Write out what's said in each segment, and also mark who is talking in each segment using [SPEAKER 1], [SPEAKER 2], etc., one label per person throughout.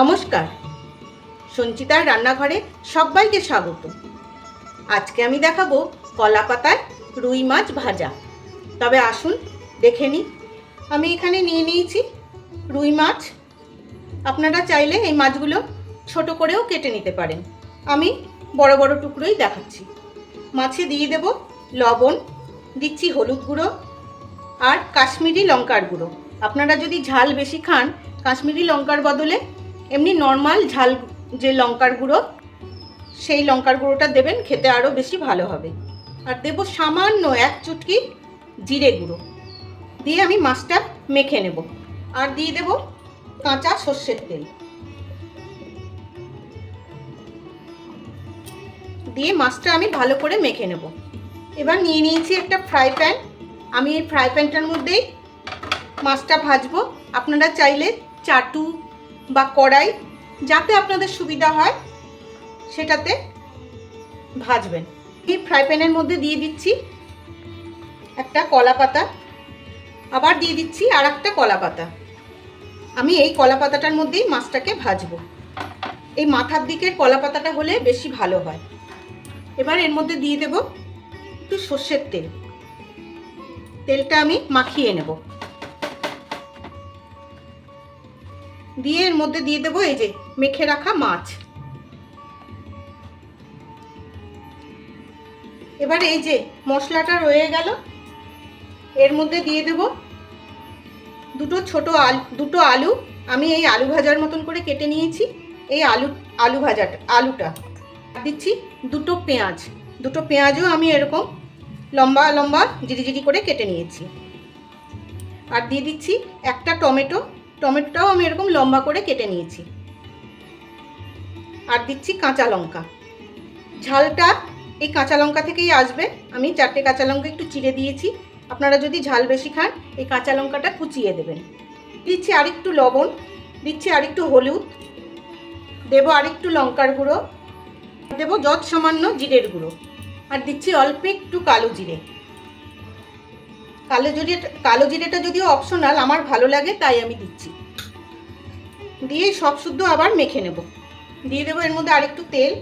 [SPEAKER 1] নমস্কার। সঞ্চিতার রান্নাঘরে সবাইকে স্বাগত। আজকে আমি দেখাবো কলা পাতায় রুই মাছ ভাজা। তবে আসুন, দেখে নিই। আমি এখানে নিয়ে নিয়েছি রুই মাছ। আপনারা চাইলে এই মাছগুলো ছোট করেও কেটে নিতে পারেন। আমি বড় বড় টুকরোই দেখাচ্ছি। মাছে দিয়ে দেব লবণ, দিচ্ছি হলুদ গুঁড়ো আর কাশ্মীরি লঙ্কার গুঁড়ো। আপনারা যদি ঝাল বেশি খান, কাশ্মীরি লঙ্কার বদলে এমনি নর্মাল ঝাল যে লঙ্কার গুঁড়ো, সেই লঙ্কার গুঁড়োটা দেবেন, খেতে আরও বেশি ভালো হবে। আর দেবো সামান্য এক চুটকি জিরে গুঁড়ো। দিয়ে আমি মাছটা মেখে নেব। আর দিয়ে দেব কাঁচা সর্ষের তেল। দিয়ে মাছটা আমি ভালো করে মেখে নেব। এবার নিয়ে নিয়েছি একটা ফ্রাই প্যান আমি এই ফ্রাই প্যানটার মধ্যেই মাছটা ভাজবো। আপনারা চাইলে চাটু বা কড়াই, যাতে আপনাদের সুবিধা হয়, সেটাতে ভাজবেন। এই ফ্রাই প্যানের মধ্যে দিয়ে দিচ্ছি একটা কলা পাতা। আবার দিয়ে দিচ্ছি আর একটা কলা পাতা। আমি এই কলা পাতাটার মধ্যেই মাছটাকে ভাজবো। এই মাথার দিকের কলা পাতাটা হলে বেশি ভালো হয়। এবার এর মধ্যে দিয়ে দেব একটু সর্ষের তেল। তেলটা আমি মাখিয়ে নেব। দিয়ে এর মধ্যে দিয়ে দেবো এই যে মেখে রাখা মাছ। এবার এই যে মশলাটা রয়ে গেল, এর মধ্যে দিয়ে দেব দুটো ছোট আলু, দুটো আলু। আমি এই আলু ভাজার মতন করে কেটে নিয়েছি, এই আলু আলু ভাজাটা, আলুটা। দিচ্ছি দুটো পেঁয়াজ, দুটো পেঁয়াজও আমি এরকম লম্বা লম্বা, জিরি জিরি করে কেটে নিয়েছি। আর দিয়ে দিচ্ছি একটা টমেটো টমেটোটাও আমি এরকম লম্বা করে কেটে নিয়েছি। আর দিচ্ছি কাঁচা লঙ্কা। ঝালটা এই কাঁচা লঙ্কা থেকেই আসবে। আমি চারটে কাঁচা লঙ্কা একটু চিড়ে দিয়েছি। আপনারা যদি ঝাল বেশি খান, এই কাঁচা লঙ্কাটা কুচিয়ে দেবেন। দিচ্ছি আরেকটু লবণ, দিচ্ছি আরেকটু হলুদ, দেবো আরেকটু লঙ্কার গুঁড়ো, দেবো যত সামান্য জিরের গুঁড়ো। আর দিচ্ছি অল্প একটু কালো জিরে। কালো জিরে, কালো জিরেটা যদিও অপশনাল আমার ভালো লাগে, তাই আমি দিচ্ছি। দিয়ে সব শুদ্ধ আবার মেখে নেব। দিয়ে দেবো এর মধ্যে আরেকটু তেল।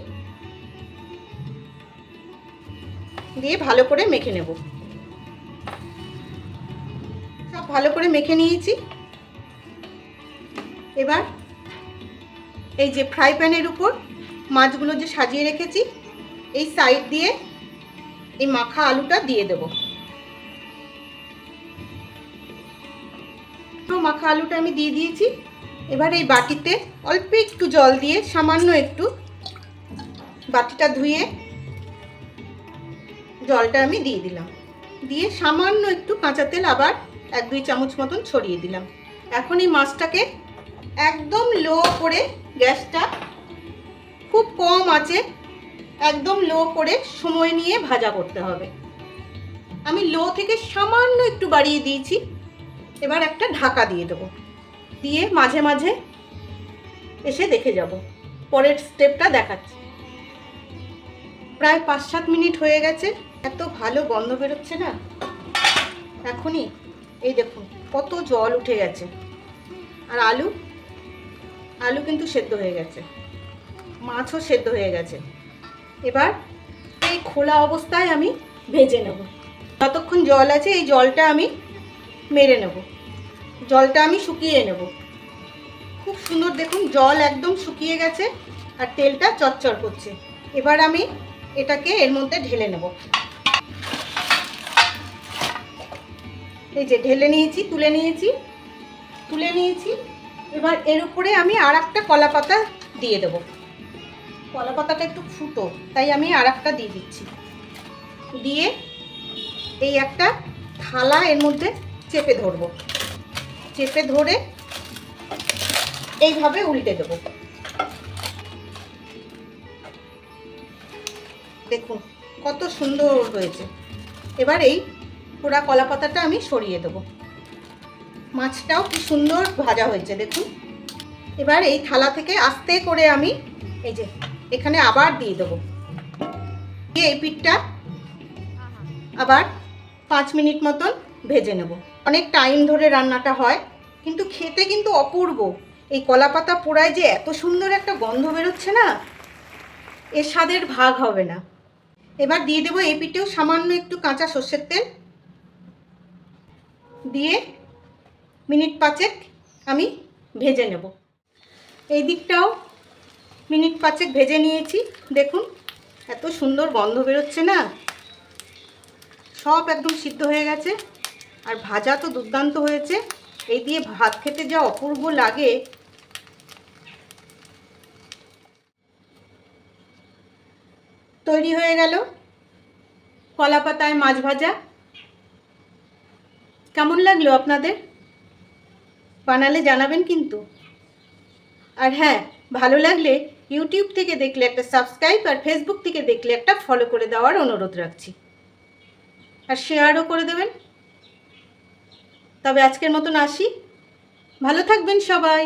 [SPEAKER 1] দিয়ে ভালো করে মেখে নেব। সব ভালো করে মেখে নিয়েছি। এবার এই যে ফ্রাই প্যানের উপর মাছগুলো যে সাজিয়ে রেখেছি, এই সাইড দিয়ে এই মাখা আলুটা দিয়ে দেবো। মাখা আলুটা আমি দিয়ে দিয়েছি। এবার এই বাটিতে অল্প একটু জল দিয়ে সামান্য একটু বাটিটা ধুয়ে জলটা আমি দিয়ে দিলাম। দিয়ে সামান্য একটু কাঁচা তেল আবার এক দুই চামচ মতন ছড়িয়ে দিলাম। এখন এই মাছটাকে একদম লো করে গ্যাসটা খুব কম আছে, একদম লো করে সময় নিয়ে ভাজা করতে হবে। আমি লো থেকে সামান্য একটু বাড়িয়ে দিয়েছি। এবার একটা ঢাকা দিয়ে দেবো। দিয়ে মাঝে মাঝে এসে দেখে যাব। পরের স্টেপটা দেখাচ্ছি। প্রায় পাঁচ সাত মিনিট হয়ে গেছে। এত ভালো গন্ধ বেরোচ্ছে না? এখনই। এই দেখুন, কত জল উঠে গেছে। আর আলু? আলু কিন্তু সেদ্ধ হয়ে গেছে। মাছও সেদ্ধ হয়ে গেছে। এবার এই খোলা অবস্থায় আমি ভেজে নেব। যতক্ষণ জল আছে, এই জলটা আমি মেরে নেব। জলটা আমি শুকিয়ে নেব। খুব সুন্দর দেখুন, জল একদম শুকিয়ে গেছে আর তেলটা চচ্চর করছে। এবার আমি এটাকে এর মধ্যে ঢেলে নেব। এই যে ঢেলে নিয়েছি, তুলে নিয়েছি তুলে নিয়েছি। এবার এর উপরে আমি আর একটা কলা পাতা দিয়ে দেবো। কলা পাতাটা একটু ফুটো, তাই আমি আর একটা দিয়ে দিচ্ছি। দিয়ে এই একটা থালা এর মধ্যে চেপে ধরবো। চেপে ধরে এইভাবে উল্টে দেব। দেখুন, কত সুন্দর হয়েছে। এবার এই পোড়া কলা পাতাটা আমি সরিয়ে দেবো। মাছটাও কি সুন্দর ভাজা হয়েছে, দেখুন। এবার এই থালা থেকে আস্তে করে আমি এই যে এখানে আবার দিয়ে দেবো। দিয়ে এই পিঠটা আবার পাঁচ মিনিট মতন ভেজে নেব। অনেক টাইম ধরে রান্নাটা হয়, কিন্তু খেতে কিন্তু অপূর্ব। এই কলা পাতা পোড়ায় যে এত সুন্দর একটা গন্ধ বেরোচ্ছে না এর স্বাদের ভাগ হবে না। এবার দিয়ে দেবো এই পিঠেও সামান্য একটু কাঁচা সর্ষের তেল। দিয়ে মিনিট পাঁচেক আমি ভেজে নেব। এই দিকটাও মিনিট পাঁচেক ভেজে নিয়েছি। দেখুন, এত সুন্দর গন্ধ বেরোচ্ছে না। সব একদম সিদ্ধ হয়ে গেছে। আর ভাজা তো দুর্দান্ত হয়েছে। এই দিয়ে ভাত খেতে যা অপূর্ব লাগে। তৈরি হয়ে গেল কলা পাতায় মাছ ভাজা। কেমন লাগল আপনাদের? বানালে জানাবেন কিন্তু। আর হ্যাঁ ভালো লাগলে ইউটিউব থেকে দেখলে একটা সাবস্ক্রাইব আর ফেসবুক থেকে দেখলে একটা ফলো করে দেওয়ার অনুরোধ রাখছি। আর শেয়ারও করে দেবেন। তবে আজকের মতন আসি। ভালো থাকবেন সবাই।